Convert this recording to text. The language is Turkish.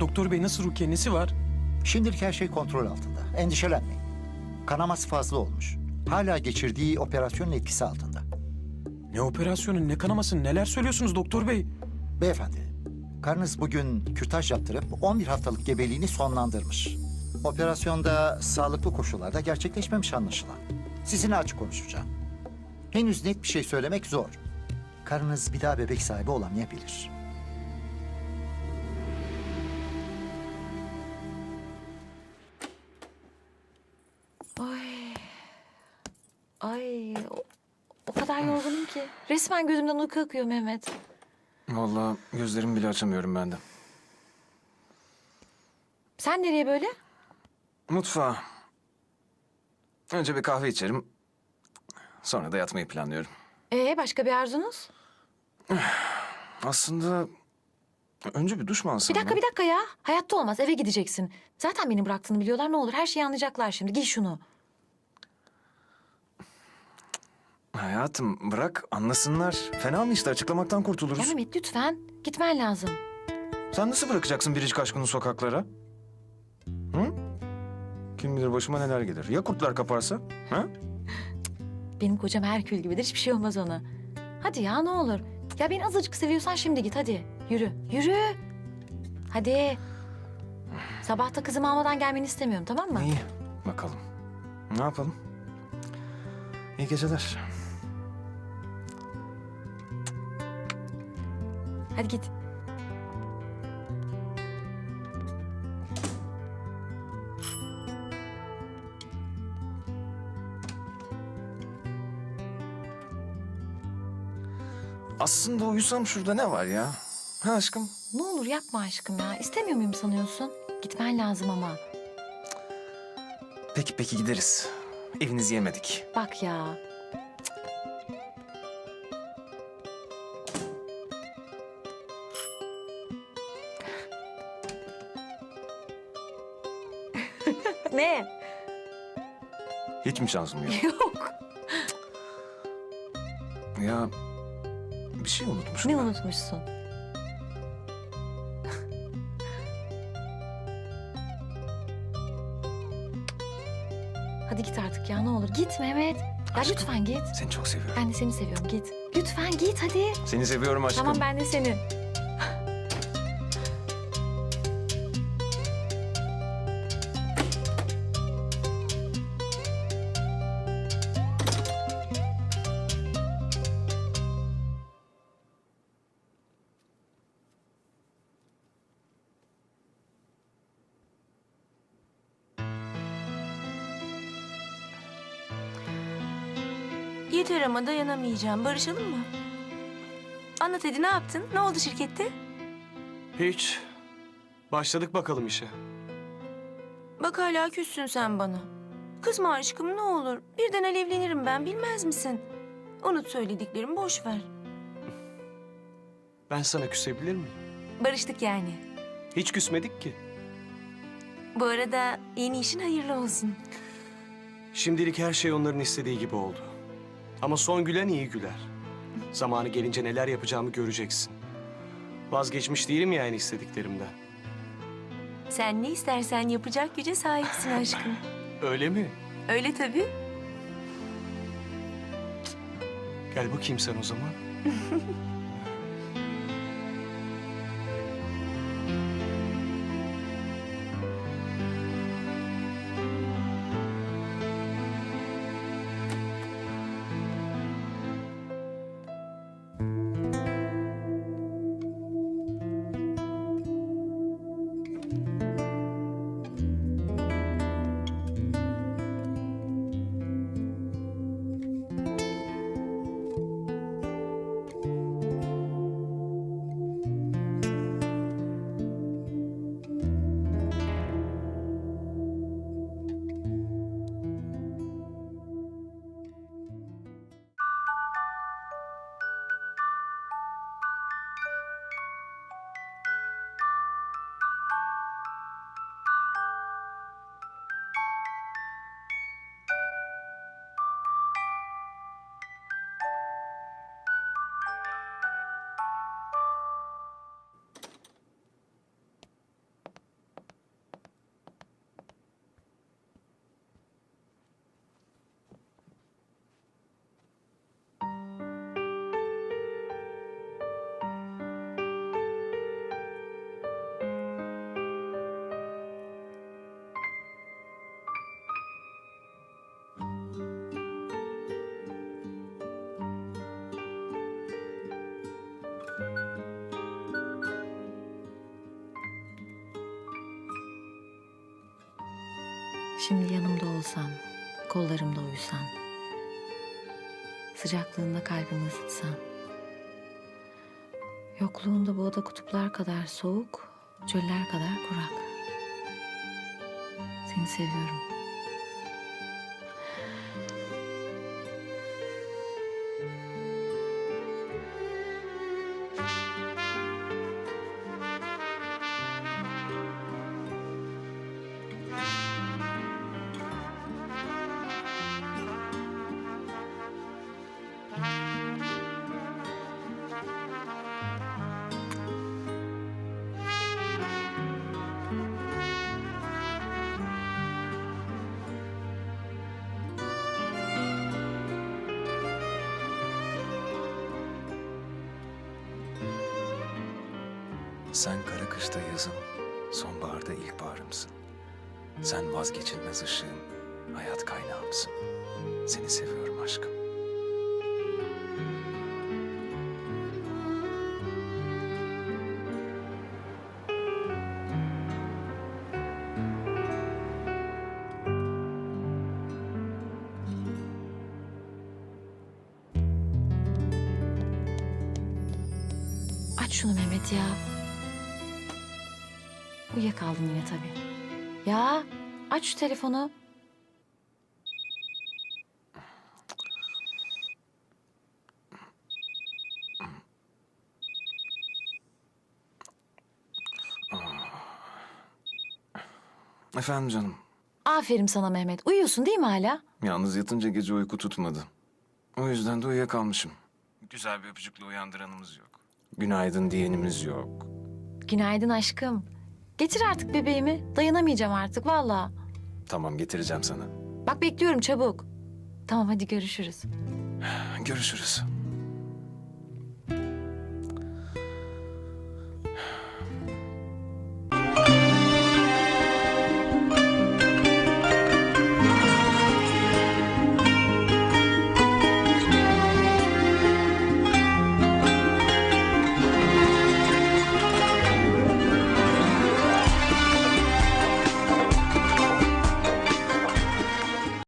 Doktor bey nasıl Rukiye nesi var? Şimdilik her şey kontrol altında. Endişelenmeyin. Kanaması fazla olmuş. Hala geçirdiği operasyonun etkisi altında. Ne operasyonu ne kanaması neler söylüyorsunuz doktor bey? Beyefendi, karınız bugün kürtaj yaptırıp 11 haftalık gebeliğini sonlandırmış. Operasyonda sağlıklı koşullarda gerçekleşmemiş anlaşılan. Sizinle açık konuşacağım. Henüz net bir şey söylemek zor. Karınız bir daha bebek sahibi olamayabilir. Ay. O, o kadar yorgunum ki. Resmen gözümden uyku akıyor Mehmet. Vallahi gözlerimi bile açamıyorum ben de. Sen nereye böyle? Mutfağa. Önce bir kahve içerim. Sonra da yatmayı planlıyorum. Ee başka bir arzunuz? Aslında önce bir duş mu alsam Bir dakika ben? bir dakika ya. Hayatta olmaz eve gideceksin. Zaten beni bıraktığını biliyorlar ne olur her şeyi anlayacaklar şimdi. Giy şunu. Hayatım bırak anlasınlar. Fena mı işte açıklamaktan Ya kurtuluruz. Mehmet lütfen gitmen lazım. Sen nasıl bırakacaksın biricik aşkını sokaklara? Hı? Kim bilir başıma neler gelir. Ya kurtlar kaparsa? Ha? Benim kocam Herkül gibidir hiçbir şey olmaz ona. Hadi ya ne olur. Ya beni azıcık seviyorsan şimdi git hadi. Yürü yürü. Hadi. Sabahta kızımı almadan gelmeni istemiyorum tamam mı? İyi bakalım. Ne yapalım? İyi geceler. Hadi git. Aslında uyusam şurada ne var ya? Ha aşkım? Ne olur yapma aşkım ya. İstemiyor muyum sanıyorsun? Gitmen lazım ama. Peki peki gideriz. Evinizi yemedik. Bak ya. ne? Hiç mi şansım yok? Yok. ya bir şey unutmuşum. Ne ben. unutmuşsun? Hadi git artık ya ne olur. Git Mehmet. Ya Aşkım. lütfen git. Seni çok seviyorum. Ben de seni seviyorum git. Lütfen git hadi. Seni seviyorum aşkım. Tamam ben de seni. Yeter ama dayanamayacağım. Barışalım mı? Anlat hadi ne yaptın? Ne oldu şirkette? Hiç. Başladık bakalım işe. Bak hala küssün sen bana. Kızma aşkım ne olur. Birden alevlenirim ben bilmez misin? Unut söylediklerimi boş ver. Ben sana küsebilir miyim? Barıştık yani. Hiç küsmedik ki. Bu arada yeni işin hayırlı olsun. Şimdilik her şey onların istediği gibi oldu. Ama son gülen iyi güler. Zamanı gelince neler yapacağımı göreceksin. Vazgeçmiş değilim yani istediklerimden. Sen ne istersen yapacak güce sahipsin aşkım. Öyle mi? Öyle tabii. Gel bakayım sen o zaman. Şimdi yanımda olsan, kollarımda uyusan. Sıcaklığında kalbimi ısıtsan. Yokluğunda bu oda kutuplar kadar soğuk, çöller kadar kurak. Seni seviyorum. Sen kara kışta yazım, sonbaharda ilkbaharımsın. Sen vazgeçilmez ışığım, hayat kaynağımsın. Seni seviyorum aşkım. Aç şunu Mehmet ya. Uyuyakaldın yine tabii. Ya aç şu telefonu. Efendim canım, Aferin sana Mehmet. Uyuyorsun değil mi hala? yalnız yatınca gece uyku tutmadı. O yüzden de uyuyakalmışım. Güzel bir öpücükle uyandıranımız yok. Günaydın diyenimiz yok. Günaydın aşkım. Getir artık bebeğimi. Dayanamayacağım artık vallahi. Tamam getireceğim sana. Bak bekliyorum çabuk. Tamam hadi görüşürüz. Görüşürüz.